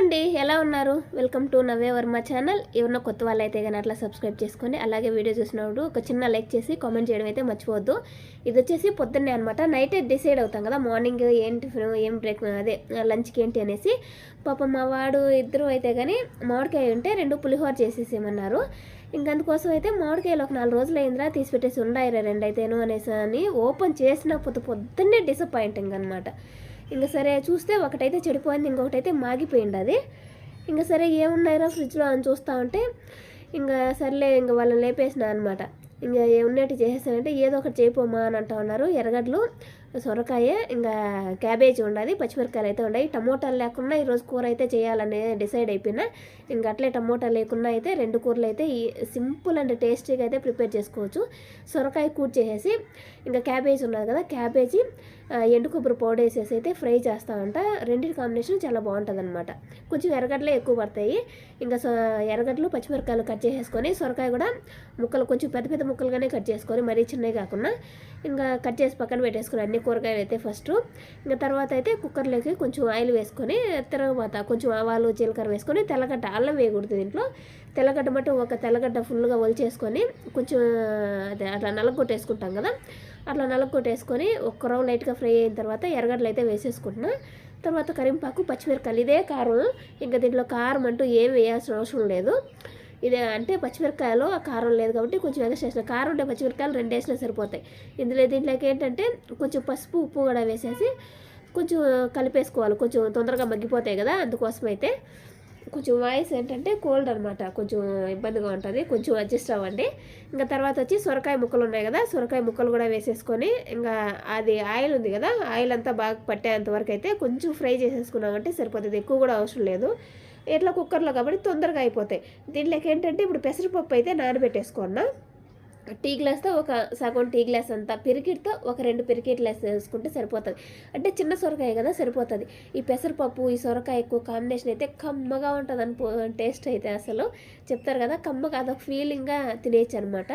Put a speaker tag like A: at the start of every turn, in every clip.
A: అండి ఎలా ఉన్నారు? వెల్కమ్ టు నవే వర్మ ఛానల్ ఎవరన్నా కొత్త వాళ్ళు అయితే కానీ అట్లా సబ్స్క్రైబ్ చేసుకొని అలాగే వీడియో చూసినప్పుడు ఒక చిన్న లైక్ చేసి కామెంట్ చేయడం అయితే మర్చిపోవద్దు. ఇది వచ్చేసి పొద్దున్నే అనమాట నైట్ డిసైడ్ అవుతాం కదా మార్నింగ్ ఏం టిఫిన్ ఏం బ్రేక్ అదే లంచ్కి ఏంటి అనేసి. పాపం మా వాడు ఇద్దరు అయితే కానీ మామిడికాయ ఉంటే రెండు పులిహోర చేసేసేమన్నారు ఇంకందుకోసం అయితే మామిడికాయలు ఒక నాలుగు రోజులు అయిందిరా తీసి పెట్టేసి ఉండాయిరా రెండైతేను అనేసి అని ఓపెన్ చేసిన పొద్దు పొద్దున్నే డిసప్పాయింటింగ్ అనమాట ఇంకా సరే చూస్తే ఒకటైతే చెడిపోయింది ఇంకొకటైతే మాగిపోయింది అది. ఇంకా సరే ఏమున్నాయిరా ఫ్రిడ్జ్లో అని చూస్తా ఉంటే ఇంకా సర్లే ఇంకా వాళ్ళని లేపేసిన అనమాట ఇంకా ఏమున్నట్టు చేసేసానంటే ఏదో ఒకటి చేయిపోమా అని అంటా ఉన్నారు. ఎర్రగడ్డలు సొరకాయ ఇంకా క్యాబేజీ ఉండాలి పచ్చిమిరకాయలు అయితే ఉన్నాయి టమోటాలు లేకుండా ఈరోజు కూర అయితే చేయాలని డిసైడ్ అయిపోయినా ఇంకా అట్లే టమోటా లేకుండా అయితే రెండు కూరలు అయితే ఈ సింపుల్ అండ్ టేస్టీగా అయితే ప్రిపేర్ చేసుకోవచ్చు. సొరకాయ కూర్చేసేసి ఇంకా క్యాబేజీ ఉన్నది కదా క్యాబేజీ ఎండు కొబ్బరి పౌడర్ వేసేసి అయితే ఫ్రై చేస్తామంట. రెండింటి కాంబినేషన్ చాలా బాగుంటుంది అనమాట కొంచెం ఎర్రగడ్డలే ఎక్కువ పడతాయి. ఇంకా సో ఎర్రగడ్డలు పచ్చిమిరకాయలు కట్ చేసేసుకొని సొరకాయ కూడా ముక్కలు కొంచెం పెద్ద పెద్ద ముక్కలుగానే కట్ చేసుకొని మరీ చిన్నవి కాకుండా ఇంకా కట్ చేసి పక్కన పెట్టేసుకుని అన్ని కూరగాయలు అయితే ఫస్ట్. ఇంకా తర్వాత అయితే కుక్కర్లోకి కొంచెం ఆయిల్ వేసుకొని తర్వాత కొంచెం ఆవాలు జీలకర్ర వేసుకొని తెల్లగడ్డ అల్లం వేయకూడదు దీంట్లో. తెల్లగడ్డ మటు ఒక తెల్లగడ్డ ఫుల్గా ఒలిచేసుకొని కొంచెం అదే అట్లా నలగొట్టేసుకుంటాం కదా. అట్లా నలగొట్టేసుకొని ఒక్క రౌండ్ లైట్గా ఫ్రై అయిన తర్వాత ఎర్రగడ్డలు అయితే వేసేసుకుంటున్నా. తర్వాత కరింపాకు పచ్చిమిరపకాయలు ఇదే కారం. ఇంకా దీంట్లో కారం అంటూ ఏం వేయాల్సిన అవసరం లేదు. ఇదే అంటే పచ్చిమిరపకాయలు ఆ కారం లేదు కాబట్టి కొంచెం ఎగస్ట్ వేసిన కారం ఉంటే పచ్చిమిరపకాయలు రెండు వేసినా సరిపోతాయి. ఇందులో దీంట్లోకి ఏంటంటే కొంచెం పసుపు ఉప్పు కూడా వేసేసి కొంచెం కలిపేసుకోవాలి. కొంచెం తొందరగా మగ్గిపోతాయి కదా అందుకోసం అయితే కొంచెం వాయిస్ ఏంటంటే కోల్డ్ అనమాట కొంచెం ఇబ్బందిగా ఉంటుంది. కొంచెం అడ్జస్ట్ అవ్వండి. ఇంకా తర్వాత వచ్చి సొరకాయ ముక్కలు ఉన్నాయి కదా సొరకాయ ముక్కలు కూడా వేసేసుకొని ఇంకా అది ఆయిల్ ఉంది కదా ఆయిల్ అంతా బాగా పట్టేంత వరకు అయితే కొంచెం ఫ్రై చేసేసుకున్నామంటే సరిపోతుంది. ఎక్కువ కూడా అవసరం లేదు. ఎట్లా కుక్కర్లో కాబట్టి తొందరగా అయిపోతాయి. దీంట్లోకి ఏంటంటే ఇప్పుడు పెసరపప్పు అయితే నానబెట్టేసుకున్నా టీ గ్లాస్తో ఒక సగం టీ గ్లాస్ అంతా పిరికిట్తో ఒక రెండు పిరికిట్లు వేసుకుంటే సరిపోతుంది. అంటే చిన్న సొరకాయ కదా సరిపోతుంది. ఈ పెసరపప్పు ఈ సొరకాయ ఎక్కువ కాంబినేషన్ అయితే కమ్మగా ఉంటుంది అనుకో టేస్ట్ అయితే అసలు చెప్తారు కదా కమ్మగా అదొక ఫీలింగ్గా తినేయచ్చు అనమాట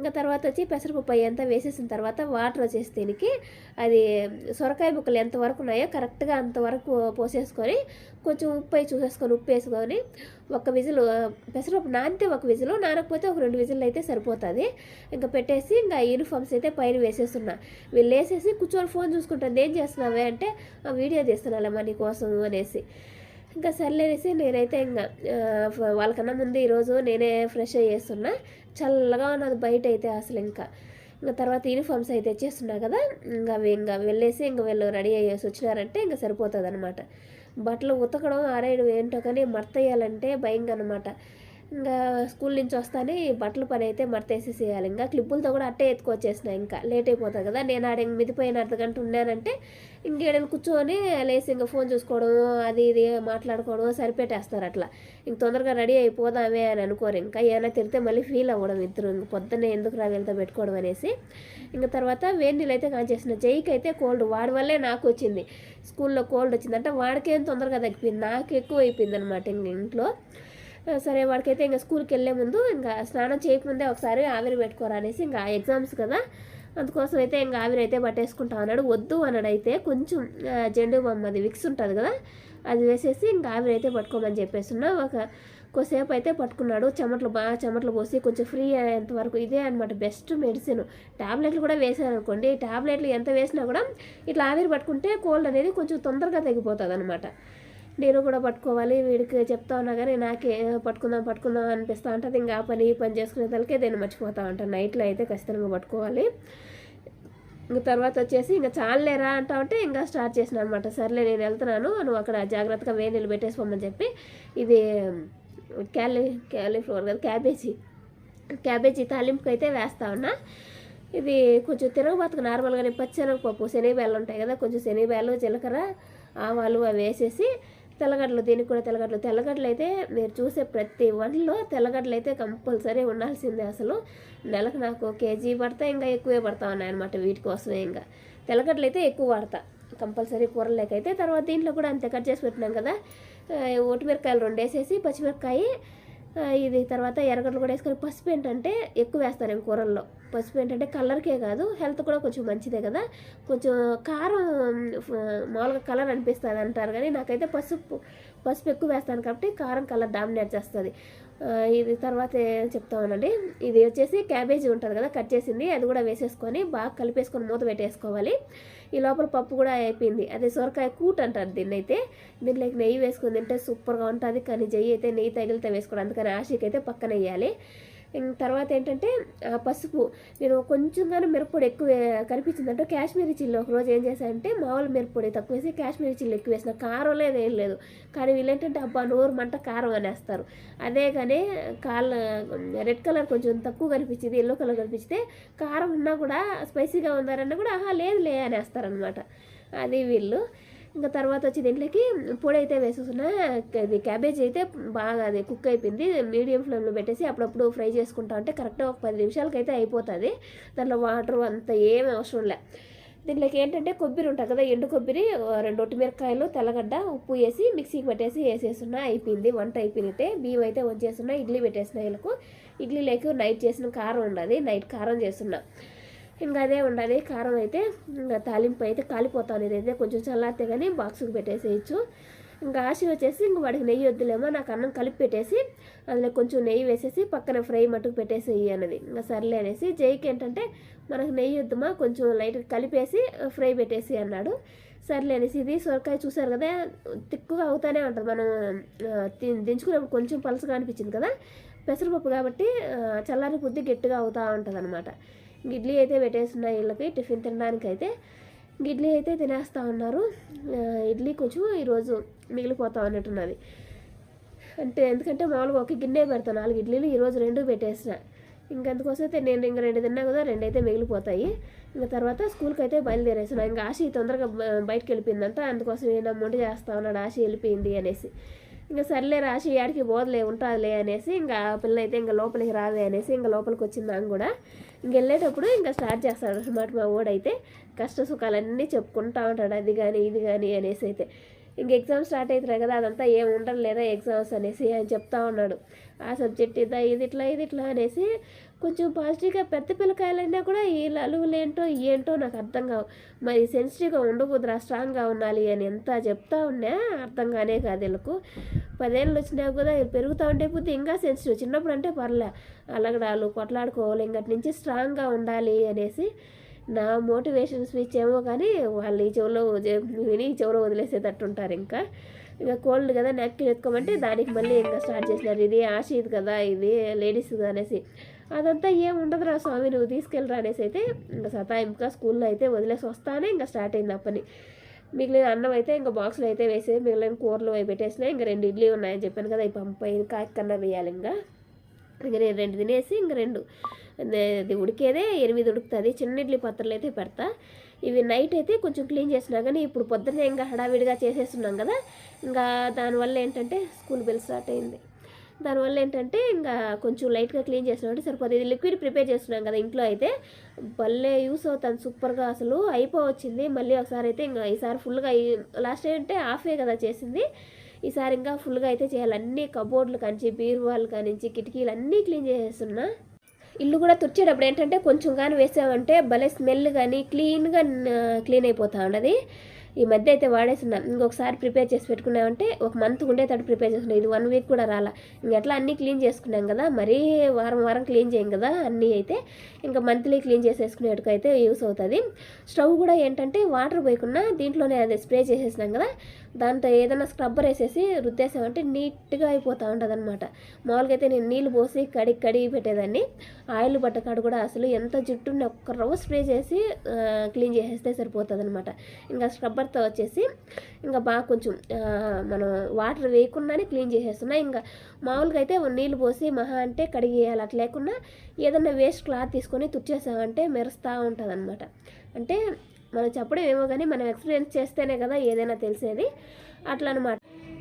A: ఇంకా తర్వాత వచ్చి పెసరపప్పు అయ్యంతా వేసేసిన తర్వాత వాటర్ వచ్చేసి దీనికి అది సొరకాయ ముక్కలు ఎంతవరకు ఉన్నాయో కరెక్ట్గా అంతవరకు పోసేసుకొని కొంచెం ఉప్పు అయి చూసేసుకొని ఉప్పు వేసుకొని ఒక విజిల్ పెసరపప్పు నానితే ఒక విజిల్ నానకపోతే ఒక రెండు విజిల్ అయితే సరిపోతుంది. ఇంకా పెట్టేసి ఇంకా యూనిఫామ్స్ అయితే పైన వేసేస్తున్నా. వీళ్ళు వేసేసి కూర్చొని ఫోన్ చూసుకుంటాను ఏం చేస్తున్నావే? అంటే "ఆ, వీడియో తీస్తున్నా నీ కోసం అనేసి. ఇంకా సర్లేనేసి నేనైతే ఇంకా వాళ్ళకన్నా ముందు ఈరోజు నేనే ఫ్రెష్ అయ్యేస్తున్నా. చల్లగా ఉన్నది బయట అయితే అసలు ఇంకా. ఇంకా తర్వాత యూనిఫామ్స్ అయితే ఇచ్చేస్తున్నారు కదా ఇంకా అవి ఇంకా వెళ్ళేసి ఇంకా వీళ్ళు రెడీ అయ్యేసి వచ్చినారంటే ఇంకా సరిపోతుంది అనమాట బట్టలు ఉతకడం ఆరేయడం ఏంటో కానీ మర్తయ్యాలంటే భయంగా అనమాట ఇంకా స్కూల్ నుంచి వస్తానే బట్టలు బట్టల పని అయితే మడతేసేసేయాలి ఇంకా క్లిప్పులతో కూడా అట్టే ఎత్తుకొచ్చేసిన ఇంకా లేట్ అయిపోతుంది కదా. నేను ఆడ మిదిపోయిన అర్ధ గంట ఉన్నానంటే ఇంకేడని కూర్చొని లేసి ఇంకా ఫోన్ చూసుకోవడం అది ఇది మాట్లాడుకోవడం సరిపెట్టేస్తారు అట్లా. ఇంక తొందరగా రెడీ అయిపోదామే అని అనుకోరు. ఇంకా ఏమైనా తిరిగితే మళ్ళీ ఫీల్ అవ్వడం ఇద్దరు. ఇంక పొద్దున్నే ఎందుకు రా వీళ్ళతో పెట్టుకోవడం అనేసి. ఇంకా తర్వాత వేడి నీళ్ళు అయితే కాంచేసిన జైకి అయితే కోల్డ్ వాడి వల్లే నాకు వచ్చింది. స్కూల్లో కోల్డ్ వచ్చిందంటే వాడికేం తొందరగా తగ్గిపోయింది. నాకు ఎక్కువ అయిపోయింది అనమాట ఇంక ఇంట్లో. సరే వాడికైతే ఇంకా స్కూల్కి వెళ్ళే ముందు ఇంకా స్నానం చేయకముందే ఒకసారి ఆవిరి పెట్టుకోరా అనేసి ఇంకా ఎగ్జామ్స్ కదా. అందుకోసం అయితే ఇంకా ఆవిరి అయితే పట్టేసుకుంటా అన్నాడు. వద్దు అన్నాడు అయితే కొంచెం జెండు బొమ్మది విక్స్ ఉంటుంది కదా అది వేసేసి ఇంకా ఆవిరి అయితే పట్టుకోమని చెప్పేస్తున్నా. ఒక కొద్దిసేపు అయితే పట్టుకున్నాడు. చెమటలు బాగా చెమటలు పోసి కొంచెం ఫ్రీ అయ్యేంత వరకు ఇదే అనమాట బెస్ట్ మెడిసిన్. ట్యాబ్లెట్లు కూడా వేసాను అనుకోండి ట్యాబ్లెట్లు ఎంత వేసినా కూడా ఇట్లా ఆవిరి పట్టుకుంటే కోల్డ్ అనేది కొంచెం తొందరగా తగ్గిపోతుంది అనమాట నేను కూడా పట్టుకోవాలి వీడికి చెప్తా ఉన్నా కానీ నాకే పట్టుకుందాం పట్టుకుందాం అనిపిస్తూ ఉంటుంది. ఇంకా ఆ పని ఈ పని చేసుకునే తలకే నేను మర్చిపోతా ఉంటాను నైట్లో అయితే ఖచ్చితంగా పట్టుకోవాలి. ఇంకా తర్వాత వచ్చేసి ఇంకా చాలేరా అంటా ఉంటే ఇంకా స్టార్ట్ చేసిన అనమాట సర్లే నేను వెళ్తున్నాను నువ్వు అక్కడ జాగ్రత్తగా వేడి నీళ్ళు పెట్టేసుకోమని చెప్పి ఇది క్యాలీ క్యాలీఫ్లవర్ కదా క్యాబేజీ క్యాబేజీ తాలింపుకి అయితే వేస్తా ఉన్నా. ఇది కొంచెం తిరగబాతుకు నార్మల్గానే పచ్చెనగపప్పు శనగబేళ్ళు ఉంటాయి కదా కొంచెం శనగబేళ్ళు జీలకర్ర ఆవాలు అవి వేసేసి తెల్లగడ్డలు దీనికి కూడా తెల్లగడ్డలు తెల్లగడ్డలు అయితే మీరు చూసే ప్రతి వంటలో తెల్లగడ్డలు అయితే కంపల్సరీ ఉండాల్సిందే అసలు. నెలకు నాకు కేజీ పడతా ఇంకా ఎక్కువే పడతా ఉన్నాయి అనమాట వీటి కోసమే ఇంకా. తెల్లగడ్డలు అయితే ఎక్కువ వాడతా కంపల్సరీ కూరలేకైతే. అయితే తర్వాత దీంట్లో కూడా అంతే కట్ చేసి పెట్టినాం కదా. ఒటిమిరకాయలు రెండు వేసేసి పచ్చిమిరపకాయ ఇది తర్వాత ఎర్రగడ్డలు కూడా వేసుకొని పసుపు ఏంటంటే ఎక్కువ వేస్తాను నేను కూరల్లో. పసుపు ఏంటంటే కలర్కే కాదు హెల్త్ కూడా కొంచెం మంచిదే కదా. కొంచెం కారం మామూలుగా కలర్ అనిపిస్తుంది అంటారు కానీ నాకైతే పసుపు పసుపు ఎక్కువ వేస్తాను కాబట్టి కారం కలర్ డామినేట్ చేస్తుంది. ఇది తర్వాత ఏం చెప్తా ఉన్నాండి ఇది వచ్చేసి క్యాబేజీ ఉంటుంది కదా కట్ చేసింది అది కూడా వేసేసుకొని బాగా కలిపేసుకొని మూత పెట్టేసుకోవాలి. ఈ లోపల పప్పు కూడా అయిపోయింది. అదే సొరకాయ కూట్ అంటారు దీన్ని అయితే. దీంట్లోకి నెయ్యి వేసుకొని తింటే సూపర్గా ఉంటుంది. కానీ జయ్యి అయితే నెయ్యి తగిలితే వేసుకోవడం అందుకని ఆశకి అయితే పక్కన వేయాలి. తర్వాత ఏంటంటే పసుపు. నేను కొంచెంగా మిరప్పొడి ఎక్కువ కనిపించిందంటే కాశ్మీరీ చిల్లి ఒకరోజు ఏం చేశానంటే మామూలు మిరప్పొడి తక్కువ వేసి కాశ్మీరీ చిల్లి ఎక్కువ వేసిన. కారం లేదు ఏం లేదు. కానీ వీళ్ళు ఏంటంటే అబ్బా నోరు మంట కారం అనేస్తారు. అదే కానీ కాళ్ళ రెడ్ కలర్ కొంచెం తక్కువ కనిపించింది ఎల్లో కలర్ కనిపిస్తే కారం ఉన్నా కూడా స్పైసీగా ఉందారన్నా కూడా ఆహా లేదు లే అనేస్తారనమాట అది వీళ్ళు. ఇంకా తర్వాత వచ్చి దీంట్లోకి పొడి అయితే వేసేస్తున్నా. ఇది క్యాబేజ్ అయితే బాగా అది కుక్ అయిపోయింది. మీడియం ఫ్లేమ్లో పెట్టేసి అప్పుడప్పుడు ఫ్రై చేసుకుంటా ఉంటే కరెక్ట్గా ఒక పది నిమిషాలకైతే అయిపోతుంది. దాంట్లో వాటర్ అంత ఏమీ అవసరం లే. దీంట్లోకి ఏంటంటే కొబ్బరి ఉంటుంది కదా ఎండు కొబ్బరి రెండు ఒట్టిమిరకాయలు తెల్లగడ్డ ఉప్పు వేసి మిక్సీకి పెట్టేసి వేసేస్తున్నా అయిపోయింది. వంట అయిపోయినట్టే. బియ్యం అయితే వచ్చేస్తున్నా ఇడ్లీ పెట్టేసిన వీళ్ళకు. ఇడ్లీ లేక నైట్ చేసిన కారం ఉండదు. నైట్ కారం చేస్తున్నా. ఇంకా అదే ఉండాలి. కారం అయితే ఇంకా తాలింపు అయితే కాలిపోతాను ఇదైతే కొంచెం చల్లారితే కానీ బాక్స్కి పెట్టేసేయచ్చు. ఇంకా ఆశ వచ్చేసి ఇంక వాడికి నెయ్యి వద్దులేమో నాకు అన్నం కలిపి పెట్టేసి అందులో కొంచెం నెయ్యి వేసేసి పక్కన ఫ్రై మట్టుకు పెట్టేసేయి అన్నది. ఇంకా సర్లే అనేసి జైకి ఏంటంటే మనకు నెయ్యి వద్దుమా కొంచెం లైట్గా కలిపేసి ఫ్రై పెట్టేసి అన్నాడు. సర్లే అనేసి ఇది సొరకాయ చూసారు కదా తిక్కుగా అవుతానే ఉంటుంది. మనం దించుకున్నప్పుడు కొంచెం పలుసుగా అనిపించింది కదా పెసరపప్పు కాబట్టి చల్లారి బుద్ధి గట్టిగా అవుతూ ఉంటుంది అనమాట గిడ్లీ అయితే పెట్టేస్తున్నాయి వీళ్ళకి టిఫిన్ తినడానికి అయితే ఇడ్లీ అయితే తినేస్తూ ఉన్నారు. ఇడ్లీ కొంచెం ఈరోజు మిగిలిపోతా ఉన్నట్టున్నది. అంటే ఎందుకంటే మామూలుగా ఒక గిన్నె పెడతాను నాలుగు ఇడ్లీలు ఈరోజు రెండు పెట్టేసిన. ఇంకందుకోసం అయితే నేను ఇంకా రెండు తిన్నా కదా రెండు అయితే మిగిలిపోతాయి. ఇంకా తర్వాత స్కూల్కి అయితే బయలుదేరేసిన. ఇంకా ఆశ తొందరగా బయటకు వెళ్ళిపోయిందంట అందుకోసం నేను మొండి చేస్తా ఉన్నాడు ఆశ వెళ్ళిపోయింది అనేసి. ఇంకా సర్లే రాసి ఏడికి బోధలే ఉంటుందిలే అనేసి ఇంకా పిల్ల అయితే ఇంకా లోపలికి రాదే అనేసి ఇంకా లోపలికి వచ్చింది కూడా ఇంక వెళ్ళేటప్పుడు ఇంకా స్టార్ట్ చేస్తాడు అనమాట మా ఓడైతే. కష్ట సుఖాలన్నీ చెప్పుకుంటా ఉంటాడు అది కానీ ఇది కానీ అనేసి అయితే. ఇంక ఎగ్జామ్ స్టార్ట్ అవుతున్నాయి కదా అదంతా ఏం ఉండదు లేదా ఎగ్జామ్స్ అనేసి ఆయన చెప్తా ఉన్నాడు. ఆ సబ్జెక్ట్ ఇదా ఇది ఇట్లా ఇది ఇట్లా అనేసి కొంచెం పాజిటివ్గా పెద్ద పిల్లకాయలైనా కూడా ఈ లలువులేంటో ఏంటో నాకు అర్థం కావు. మరి సెన్సిటివ్గా ఉండకూడదురా స్ట్రాంగ్గా ఉండాలి అని ఎంత చెప్తా ఉన్నా అర్థం కానే కాదు వీళ్ళకు. పదేళ్ళు వచ్చినా కూడా పెరుగుతూ ఉంటే పోతే ఇంకా సెన్సిటివ్. చిన్నప్పుడు అంటే పర్లే అలగడాలు కొట్లాడుకోవాలి ఇంకటి నుంచి స్ట్రాంగ్గా ఉండాలి అనేసి నా మోటివేషన్ స్పీచ్ ఏమో కానీ వాళ్ళు ఈ చెవులో విని ఈ చెవులో వదిలేసేటట్టు ఉంటారు ఇంకా. ఇంకా కోల్డ్ కదా నెక్కి ఎత్తుకోమంటే దానికి మళ్ళీ ఇంకా స్టార్ట్ చేసినారు. ఇది ఆశీద్ కదా ఇది లేడీస్ అనేసి. అదంతా ఏం ఉండదురా స్వామి నువ్వు తీసుకెళ్ళరా అనేసి అయితే ఇంకా సతాయింపుగా స్కూల్లో అయితే వదిలేసి వస్తానే ఇంకా స్టార్ట్ అయింది ఆ పని మిగిలిన అన్నం అయితే ఇంకా బాక్స్లో అయితే వేసి మిగిలిన కూరలు అవి పెట్టేసినా ఇంకా రెండు ఇడ్లీ ఉన్నాయని చెప్పాను కదా ఈ పంపై కాకన్నా వేయాలి ఇంకా. ఇంకా నేను రెండు తినేసి ఇంక రెండు. అది ఉడికేదే ఎనిమిది ఉడుకుతుంది. చిన్న ఇడ్లీ పాత్రలు అయితే పెడతా. ఇవి నైట్ అయితే కొంచెం క్లీన్ చేసినా కానీ ఇప్పుడు పొద్దున్నే ఇంకా హడావిడిగా చేసేస్తున్నాం కదా. ఇంకా దానివల్ల ఏంటంటే స్కూల్ బెల్ స్టార్ట్ అయింది. దానివల్ల ఏంటంటే ఇంకా కొంచెం లైట్గా క్లీన్ చేసినట్టు సరిపోతుంది ఇది లిక్విడ్ ప్రిపేర్ చేస్తున్నాం కదా ఇంట్లో అయితే. భలే యూస్ అవుతుంది సూపర్గా అసలు. అయిపోవచ్చింది. మళ్ళీ ఒకసారి అయితే ఇంకా ఈసారి ఫుల్గా లాస్ట్ టైం అంటే హాఫే కదా చేసింది. ఈసారి ఇంకా ఫుల్గా అయితే చేయాలి. అన్ని కబోర్డ్లు కానించి బీరువాలు కానించి కిటికీలు అన్నీ క్లీన్ చేసేస్తున్నా. ఇల్లు కూడా తుడిచేటప్పుడు ఏంటంటే కొంచెం కానీ వేసామంటే భలే స్మెల్ కానీ క్లీన్గా క్లీన్ అయిపోతా ఉండదు ఈ మధ్య అయితే వాడేస్తున్నాను ఇంకొకసారి ప్రిపేర్ చేసి పెట్టుకున్నామంటే ఒక మంత్ ఉండేటట్టు ప్రిపేర్ చేసుకున్నాం ఇది వన్ వీక్ కూడా రాలా. ఇంక ఎట్లా అన్నీ క్లీన్ చేసుకున్నాం కదా. మరీ వారం వారం క్లీన్ చేయం కదా అన్నీ అయితే. ఇంకా మంత్లీ క్లీన్ చేసేసుకునేటట్టుకు అయితే యూస్ అవుతుంది. స్టవ్ కూడా ఏంటంటే వాటర్ పోయకుండా దీంట్లోనే అది స్ప్రే చేసేసినాం కదా. దాంతో ఏదైనా స్క్రబ్బర్ వేసేసి రుద్దేసామంటే నీట్గా అయిపోతూ ఉంటుంది అనమాట మామూలుగా అయితే నేను నీళ్ళు పోసి కడిగి కడిగి పెట్టేదాన్ని. ఆయిల్ బట్ట కాడ కూడా అసలు ఎంత జుట్టుని ఒక్క రవ్వ స్ప్రే చేసి క్లీన్ చేసేస్తే సరిపోతుంది అనమాట ఇంకా స్క్రబ్బర్తో వచ్చేసి ఇంకా బాగా కొంచెం మనం వాటర్ వేయకుండానే క్లీన్ చేసేస్తున్నా. ఇంకా మామూలుగా అయితే నీళ్ళు పోసి మహా అంటే కడిగేయాలి. అట్లా లేకుండా ఏదన్నా వేస్ట్ క్లాత్ తీసుకొని తుడిచేసామంటే మెరుస్తూ ఉంటుంది అనమాట అంటే మనం చెప్పడం ఏమో కానీ మనం ఎక్స్పీరియన్స్ చేస్తేనే కదా ఏదైనా తెలిసేది. అట్లా అనమాట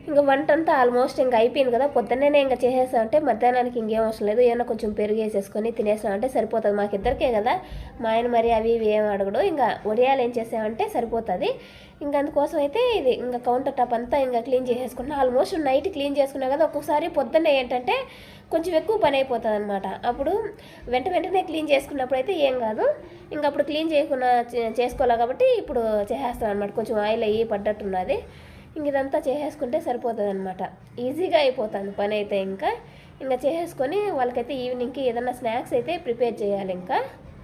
A: ఇంకా వంట అంతా ఆల్మోస్ట్ ఇంకా అయిపోయింది కదా పొద్దున్నే ఇంకా చేసేసామంటే మధ్యాహ్నానికి ఇంకేం అవసరం లేదు. ఏమైనా కొంచెం పెరుగు వేసేసుకొని తినేసామంటే సరిపోతుంది. మాకిద్దరికే కదా. మా ఆయన మరి అవి ఇవి ఏం అడగడు. ఇంకా వడియాలు ఏం చేసామంటే సరిపోతుంది. ఇంకా అందుకోసం అయితే ఇది ఇంకా కౌంటర్ టాప్ అంతా ఇంకా క్లీన్ చేసేసుకున్నా. ఆల్మోస్ట్ నైట్ క్లీన్ చేసుకున్నా కదా ఒక్కొక్కసారి పొద్దున్న ఏంటంటే కొంచెం ఎక్కువ పని అయిపోతుంది అనమాట అప్పుడు వెంట వెంటనే క్లీన్ చేసుకున్నప్పుడు అయితే ఏం కాదు. ఇంకా అప్పుడు క్లీన్ చేయకుండా చే- చేసుకోవాలి కాబట్టి ఇప్పుడు చేసేస్తాను అనమాట కొంచెం ఆయిల్ అయ్యి పడ్డట్టున్నది. ఇంక ఇదంతా చేసేసుకుంటే సరిపోతుంది అనమాట ఈజీగా అయిపోతుంది పని అయితే ఇంకా. ఇంకా చేసేసుకొని వాళ్ళకైతే ఈవినింగ్కి ఏదన్నా స్నాక్స్ అయితే ప్రిపేర్ చేయాలి ఇంకా.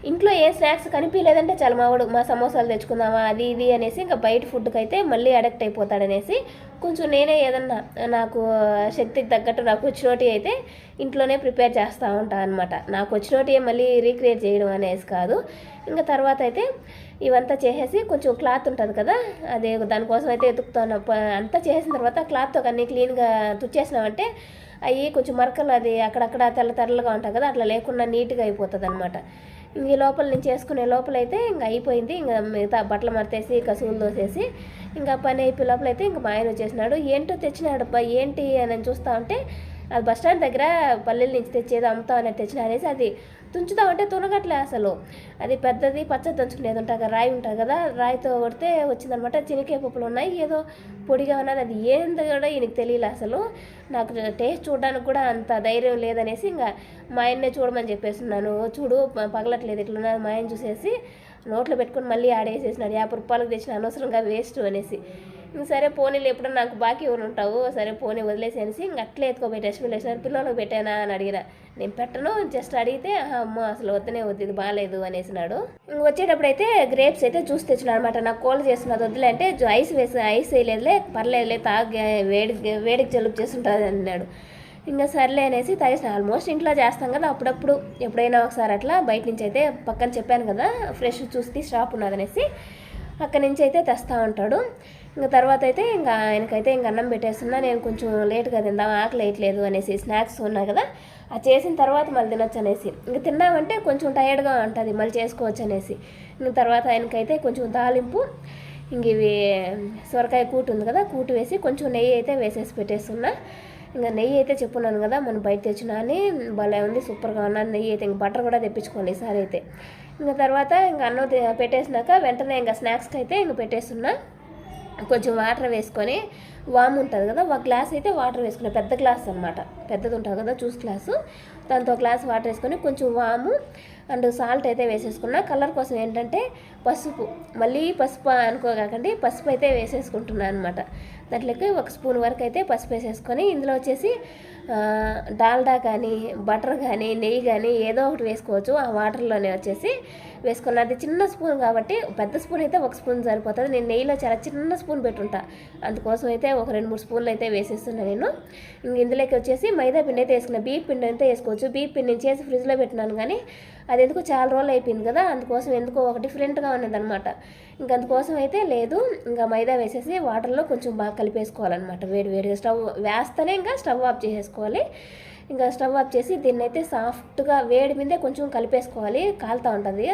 A: ఇంట్లో ఏ స్నాక్స్ కనిపించలేదంటే చాలా మావాడు మా సమోసాలు తెచ్చుకుందామా అది ఇది అనేసి ఇంకా బయట ఫుడ్కి అయితే మళ్ళీ అడక్ట్ అయిపోతాడనేసి కొంచెం నేనే ఏదన్నా నాకు శక్తికి తగ్గట్టు నాకు వచ్చినోటి అయితే ఇంట్లోనే ప్రిపేర్ చేస్తూ ఉంటాను అనమాట నాకు వచ్చినోటి మళ్ళీ రీక్రియేట్ చేయడం అనేసి కాదు. ఇంకా తర్వాత అయితే ఇవంతా చేసేసి కొంచెం క్లాత్ ఉంటుంది కదా అదే దానికోసం అయితే ఎతుకుతాను. అంతా చేసిన తర్వాత క్లాత్తో కానీ క్లీన్గా తుచ్చేసినామంటే అవి కొంచెం మరకలు అది అక్కడక్కడ తెల్ల తెల్లగా ఉంటాయి కదా అట్లా లేకుండా నీట్గా అయిపోతుంది అనమాట ఇంక ఈ లోపల నేను చేసుకునే లోపల అయితే ఇంకా అయిపోయింది. ఇంకా మిగతా బట్టలు మరతేసి కసువులు దోసేసి ఇంకా పని అయిపోయే లోపల అయితే ఇంకా మా ఆయన వచ్చేసినాడు. ఏంటో తెచ్చినాడు అబ్బా ఏంటి? అని చూస్తా ఉంటే అది బస్ స్టాండ్ దగ్గర పల్లెల నుంచి తెచ్చేది అమ్ముతాం అనేది తెచ్చిన అనేసి అది తుంచుదామంటే తునగట్లే అసలు. అది పెద్దది పచ్చది దంచుకునేది ఉంటుంది కదా రాయి ఉంటుంది కదా రాయితో కొడితే వచ్చిందనమాట చినికే పప్పులు ఉన్నాయి ఏదో పొడిగా ఉన్నది అది ఏందో కూడా ఈయనకి తెలియలే అసలు. నాకు టేస్ట్ చూడడానికి కూడా అంత ధైర్యం లేదనేసి ఇంకా మా ఆయన్నే చూడమని చెప్పేస్తున్నాను. చూడు పగలట్లేదు ఇట్లా మా ఆయన చూసేసి నోట్లో పెట్టుకొని మళ్ళీ ఆడేసేసినాడు. యాభై రూపాయలకు తెచ్చిన అనవసరంగా వేస్ట్ అనేసి. సరే పోనీలు ఎప్పుడు నాకు బాకీ ఎవరు ఉంటావు సరే పోనీ వదిలేసి అనేసి ఇంక అట్లే ఎత్తుకోపోయి డస్ట్బిన్ వేసినారు పిల్లలకు పెట్టానా? అని అడిగిన. నేను పెట్టను జస్ట్ అడిగితే అమ్మ అసలు వద్దనే వద్దు ఇది బాగాలేదు అనేసినాడు. ఇంక వచ్చేటప్పుడు అయితే గ్రేప్స్ అయితే చూసి తెచ్చినాడు అనమాట నాకు కోల్ చేస్తున్నది వద్దులే అంటే ఐస్ వేసి ఐస్ వేయలేదులే పర్లేదులే తాగి వేడి వేడికి జలుబు చేస్తుంటుంది అన్నాడు. ఇంకా సర్లే అనేసి తాగేసిన. ఆల్మోస్ట్ ఇంట్లో చేస్తాం కదా అప్పుడప్పుడు ఎప్పుడైనా ఒకసారి అట్లా బయట నుంచి అయితే పక్కన చెప్పాను కదా ఫ్రెష్ చూసి షాప్ ఉన్నదనేసి అక్కడి నుంచి అయితే తెస్తూ ఉంటాడు. ఇంకా తర్వాత అయితే ఇంకా ఆయనకైతే ఇంక అన్నం పెట్టేస్తున్నా నేను కొంచెం లేట్గా తిందాం ఆకలి వేయట్లేదు అనేసి స్నాక్స్ ఉన్నాయి కదా అది చేసిన తర్వాత మళ్ళీ తినొచ్చు అనేసి. ఇంక తిన్నామంటే కొంచెం టైర్డ్గా ఉంటుంది మళ్ళీ చేసుకోవచ్చు అనేసి. ఇంక తర్వాత ఆయనకైతే కొంచెం తాలింపు ఇంక ఇవి సొరకాయ కూటు ఉంది కదా కూటు వేసి కొంచెం నెయ్యి అయితే వేసేసి పెట్టేస్తున్నా. ఇంకా నెయ్యి అయితే చెప్పున్నాను కదా మనం బయట తెచ్చినా అని భలే ఉంది సూపర్గా ఉన్నాను నెయ్యి అయితే ఇంక బటర్ కూడా తెప్పించుకోండి ఈసారి అయితే. ఇంకా తర్వాత ఇంకా అన్నం పెట్టేసినాక వెంటనే ఇంకా స్నాక్స్కి అయితే ఇంక పెట్టేస్తున్నా. కొంచెం వాటర్ వేసుకొని వామ్ ఉంటుంది కదా ఒక గ్లాస్ అయితే వాటర్ వేసుకున్నా పెద్ద గ్లాస్ అనమాట పెద్దది ఉంటుంది కదా జ్యూస్ గ్లాసు. దాంతో గ్లాస్ వాటర్ వేసుకొని కొంచెం వాము అండ్ సాల్ట్ అయితే వేసేసుకున్నా. కలర్ కోసం ఏంటంటే పసుపు. మళ్ళీ పసుపు అనుకోకండి పసుపు అయితే వేసేసుకుంటున్నాను అనమాట దాంట్లోకి ఒక స్పూన్ వరకు అయితే పసుపు వేసేసుకొని ఇందులో వచ్చేసి డాల్డా కానీ బటర్ కానీ నెయ్యి కానీ ఏదో ఒకటి వేసుకోవచ్చు. ఆ వాటర్లోనే వచ్చేసి వేసుకున్న. అది చిన్న స్పూన్ కాబట్టి పెద్ద స్పూన్ అయితే ఒక స్పూన్ సరిపోతుంది. నేను నెయ్యిలో చాలా చిన్న స్పూన్ పెట్టుంటా. అందుకోసం అయితే ఒక రెండు మూడు స్పూన్లు అయితే వేసేస్తున్నా నేను. ఇంక ఇందులోకి వచ్చేసి మైదా పిండి అయితే వేసుకున్నా. బీప్ పిండి అయితే వేసుకోవచ్చు. బీప్ పిండి నేను చేసి ఫ్రిడ్జ్లో పెట్టినాను కానీ అది ఎందుకో చాలా రోజులు అయిపోయింది కదా. అందుకోసం ఎందుకో ఒక డిఫరెంట్గా ఉన్నది అనమాట ఇంక అందుకోసం అయితే లేదు. ఇంకా మైదా వేసేసి వాటర్లో కొంచెం బాగా కలిపేసుకోవాలన్నమాట. వేడి వేడిగా స్టవ్ వేస్తేనే ఇంకా స్టవ్ ఆఫ్ చేసేసుకోవాలి. ఇంకా స్టవ్ ఆఫ్ చేసి దీన్ని అయితే సాఫ్ట్గా వేడి మీదే కొంచెం కలిపేసుకోవాలి. కాలుతూ ఉంటుంది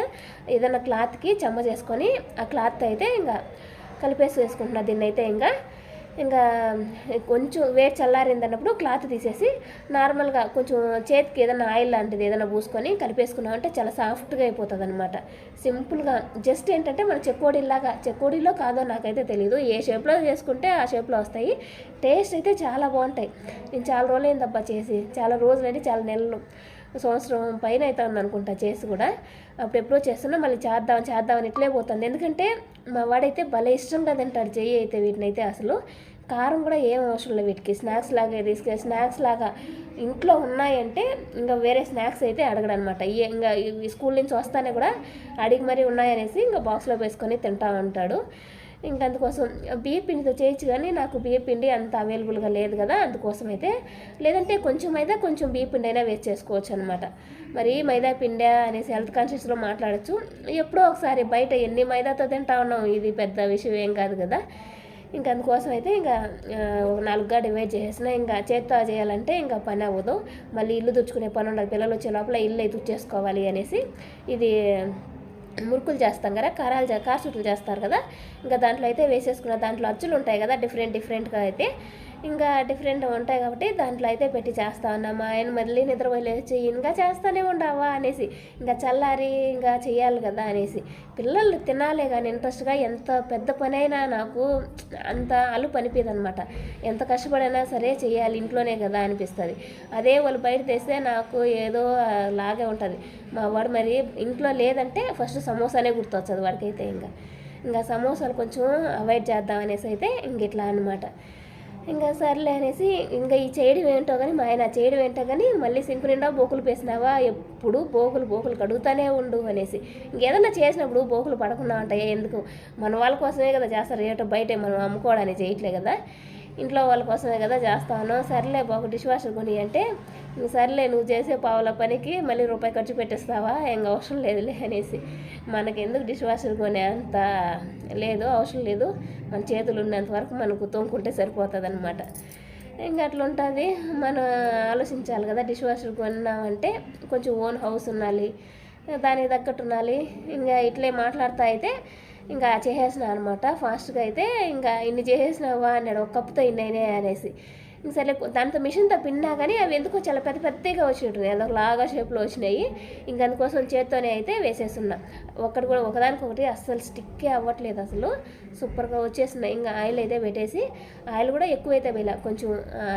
A: ఏదైనా క్లాత్కి చెమ్మ చేసుకొని ఆ క్లాత్ అయితే ఇంకా కలిపేసి వేసుకుంటున్నా దీన్ని అయితే ఇంకా. ఇంకా కొంచెం వేడి చల్లారింది అన్నప్పుడు క్లాత్ తీసేసి నార్మల్గా కొంచెం చేతికి ఏదైనా ఆయిల్ లాంటిది ఏదైనా పూసుకొని కలిపేసుకున్నామంటే చాలా సాఫ్ట్గా అయిపోతుంది అనమాట సింపుల్గా జస్ట్ ఏంటంటే మన చెక్కోడీలాగా చెక్కోడీలో కాదో నాకైతే తెలియదు ఏ షేప్లో చేసుకుంటే ఆ షేప్లో వస్తాయి. టేస్ట్ అయితే చాలా బాగుంటాయి. నేను చాలా రోజులు అయిందబ్బా చేసి చాలా రోజులంటే చాలా నెలలు. సంవత్సరం పైన అవుతుంది అనుకుంటా చేసి కూడా. అప్పుడు ఎప్పుడో చేస్తున్నా మళ్ళీ చేద్దాం చేద్దామని ఇట్లే పోతుంది. ఎందుకంటే మా వాడైతే భలే ఇష్టంగా తింటాడు చెయ్యి అయితే వీటిని అయితే అసలు. కారం కూడా ఏం అవసరం లేదు వీటికి. స్నాక్స్ లాగా తీసుకెళ్ళి స్నాక్స్ లాగా ఇంట్లో ఉన్నాయంటే ఇంకా వేరే స్నాక్స్ అయితే అడగడం అనమాట ఇంకా స్కూల్ నుంచి వస్తానే కూడా అడిగి మరీ ఉన్నాయనేసి ఇంకా బాక్స్లో వేసుకొని తింటా ఉంటాడు. ఇంకా అందుకోసం బియ్య పిండితో చేయొచ్చు కానీ నాకు బియ్య పిండి అంత అవైలబుల్గా లేదు కదా అందుకోసం అయితే లేదంటే కొంచెం మైదా కొంచెం బియ్య పిండి అయినా వేస్ట్ చేసుకోవచ్చు అనమాట మరి మైదా పిండి అనేసి హెల్త్ కాన్షియస్లో మాట్లాడచ్చు. ఎప్పుడో ఒకసారి బయట ఎన్ని మైదాతో తింటా ఉన్నాం ఇది పెద్ద విషయం ఏం కాదు కదా. ఇంకా అందుకోసం అయితే ఇంకా ఒక నాలుగుగా డివైడ్ చేసేసిన. ఇంకా చేత్తో చేయాలంటే ఇంకా పని అవ్వదు. మళ్ళీ ఇల్లు తుడుచుకునే పని ఉండదు. పిల్లలు వచ్చే లోపల ఇల్లు అయితే తుచ్చేసుకోవాలి అనేసి ఇది మురుకులు చేస్తాం కదా కారాలు చే- కారచుట్లు చేస్తారు కదా ఇంకా దాంట్లో అయితే వేసేసుకున్న దాంట్లో అచ్చులు ఉంటాయి కదా డిఫరెంట్ డిఫరెంట్గా అయితే ఇంకా డిఫరెంట్ ఉంటాయి కాబట్టి దాంట్లో అయితే పెట్టి చేస్తా ఉన్నా. ఆయన మళ్ళీ నిద్రపోయలేచి ఇంకా చేస్తానే ఉండవా? అనేసి ఇంకా చల్లారి ఇంకా చేయాలి కదా? అనేసి. పిల్లలు తినాలే కానీ ఇంట్రెస్ట్గా ఎంత పెద్ద పని అయినా నాకు అంత అలుపు అనిపిది అనమాట ఎంత కష్టపడైనా సరే చేయాలి ఇంట్లోనే కదా అనిపిస్తుంది. అదే వాళ్ళు బయట తెస్తే నాకు ఏదో లాగే ఉంటుంది. మా వాడు మరి ఇంట్లో లేదంటే ఫస్ట్ సమోసానే గుర్తొచ్చదు వాడికైతే ఇంకా. ఇంకా సమోసాలు కొంచెం అవాయిడ్ చేద్దాం అనేసి అయితే ఇంక ఇట్లా అనమాట ఇంకా సర్లే అనేసి ఇంకా ఈ చేయడం ఏంటో కానీ మా ఆయన చేయడం ఏంటో కానీ మళ్ళీ సింకు నిండా బోకులు పేసినావా? ఎప్పుడు బోకులు బోకులు కడుగుతానే ఉండు అనేసి. ఇంకేదన్నా చేసినప్పుడు బోకులు పడకుండా ఉంటాయి? ఎందుకు? మన వాళ్ళ కోసమే కదా చేస్తారు. ఏటో బయట మనం అమ్ముకోవడానికి చేయట్లే కదా. ఇంట్లో వాళ్ళ కోసమే కదా చేస్తాను. సర్లే బాబు డిష్ వాషర్ కొని అంటే సర్లే నువ్వు చేసే పావుల పనికి మళ్ళీ రూపాయి ఖర్చు పెట్టేస్తావా? ఇంక అవసరం లేదులే అనేసి. మనకి ఎందుకు డిష్ వాషర్ కొనే అంత లేదు అవసరం లేదు. మన చేతులు ఉన్నంత వరకు మనకు తోముకుంటే సరిపోతుంది అనమాట ఇంకా అట్లా ఉంటుంది మనం ఆలోచించాలి కదా డిష్ వాషర్ కొన్నామంటే కొంచెం ఓన్ హౌస్ ఉండాలి దానికి తగ్గట్టు ఉండాలి. ఇంకా ఇట్లే మాట్లాడుతూ అయితే ఇంకా చేసేసిన అనమాట ఫాస్ట్గా అయితే ఇంకా ఇన్ని చేసేసినావా అన్నాడు. ఒక కప్పుతో ఇన్ని అయినాయి అనేసి. ఇంక సరే దాంతో మిషన్తో పిన్నా కానీ అవి ఎందుకో చాలా పెద్ద పెద్దగా వచ్చినట్టు అదొక లాగా షేప్లో వచ్చినాయి. ఇంక అందుకోసం చేత్తోనే అయితే వేసేస్తున్నా. ఒకటి కూడా ఒకదానికొకటి అస్సలు స్టిక్కే అవ్వట్లేదు అసలు. సూపర్గా వచ్చేస్తున్నాయి. ఇంకా ఆయిల్ అయితే పెట్టేసి ఆయిల్ కూడా ఎక్కువైతే వేయాల. కొంచెం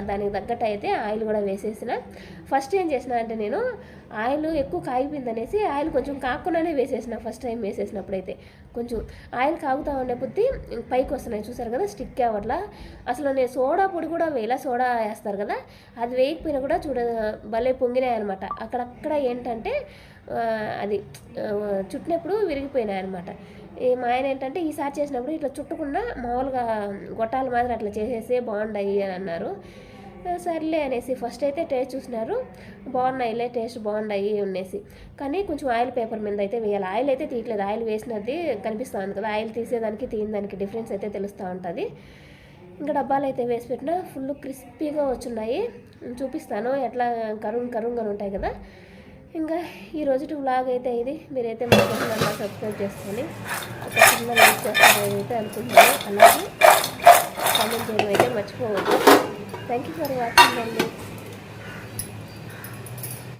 A: దానికి తగ్గట్టు అయితే ఆయిల్ కూడా వేసేసిన. ఫస్ట్ ఏం చేసిన అంటే నేను ఆయిల్ ఎక్కువ కాగిపోయింది అనేసి ఆయిల్ కొంచెం కాకుండానే వేసేసిన ఫస్ట్ టైం వేసేసినప్పుడు అయితే. కొంచెం ఆయిల్ కాగుతా ఉండే బుద్ధి పైకి వస్తున్నాయి. చూసారు కదా స్టిక్ అవ్వట్లా. అసలు నేను సోడా పొడి కూడా వేయాల. సోడా వేస్తారు కదా. అది వేయకపోయినా కూడా చూడ భలే పొంగినాయి అనమాట అక్కడక్కడ ఏంటంటే అది చుట్టినప్పుడు విరిగిపోయినాయి అనమాట ఈ మా ఆయన ఏంటంటే ఈసారి చేసినప్పుడు ఇట్లా చుట్టకుండా మామూలుగా గొట్టాల మాదిరి అట్లా చేసేసి బాగుండాయి అని అన్నారు. సర్లే అనేసి ఫస్ట్ అయితే టేస్ట్ చూసినారు. బాగున్నాయిలే టేస్ట్ బాగున్నాయి అనేసి. కానీ కొంచెం ఆయిల్ పేపర్ మీద అయితే వేయాలి. ఆయిల్ అయితే తీయట్లేదు. ఆయిల్ వేసినది కనిపిస్తూ ఉంది కదా. ఆయిల్ తీసేదానికి తీయడానికి డిఫరెన్స్ అయితే తెలుస్తూ ఉంటుంది. ఇంకా డబ్బాలు అయితే వేసి పెట్టిన ఫుల్ క్రిస్పీగా వచ్చున్నాయి చూపిస్తాను. ఎట్లా కరుంగ్ కరుంగా ఉంటాయి కదా. ఇంకా ఈ రోజు వ్లాగ్ అయితే ఇది. మీరైతే మా ఛానల్ సబ్స్క్రైబ్ చేసుకొని ఒక చిన్న లైక్ చేస్తారు అయితే అనుకుంటున్నాను. అలాగే కామెంట్ చేయడం అయితే మర్చిపోవద్దు. థ్యాంక్ యూ ఫర్ వాచింగ్ అండి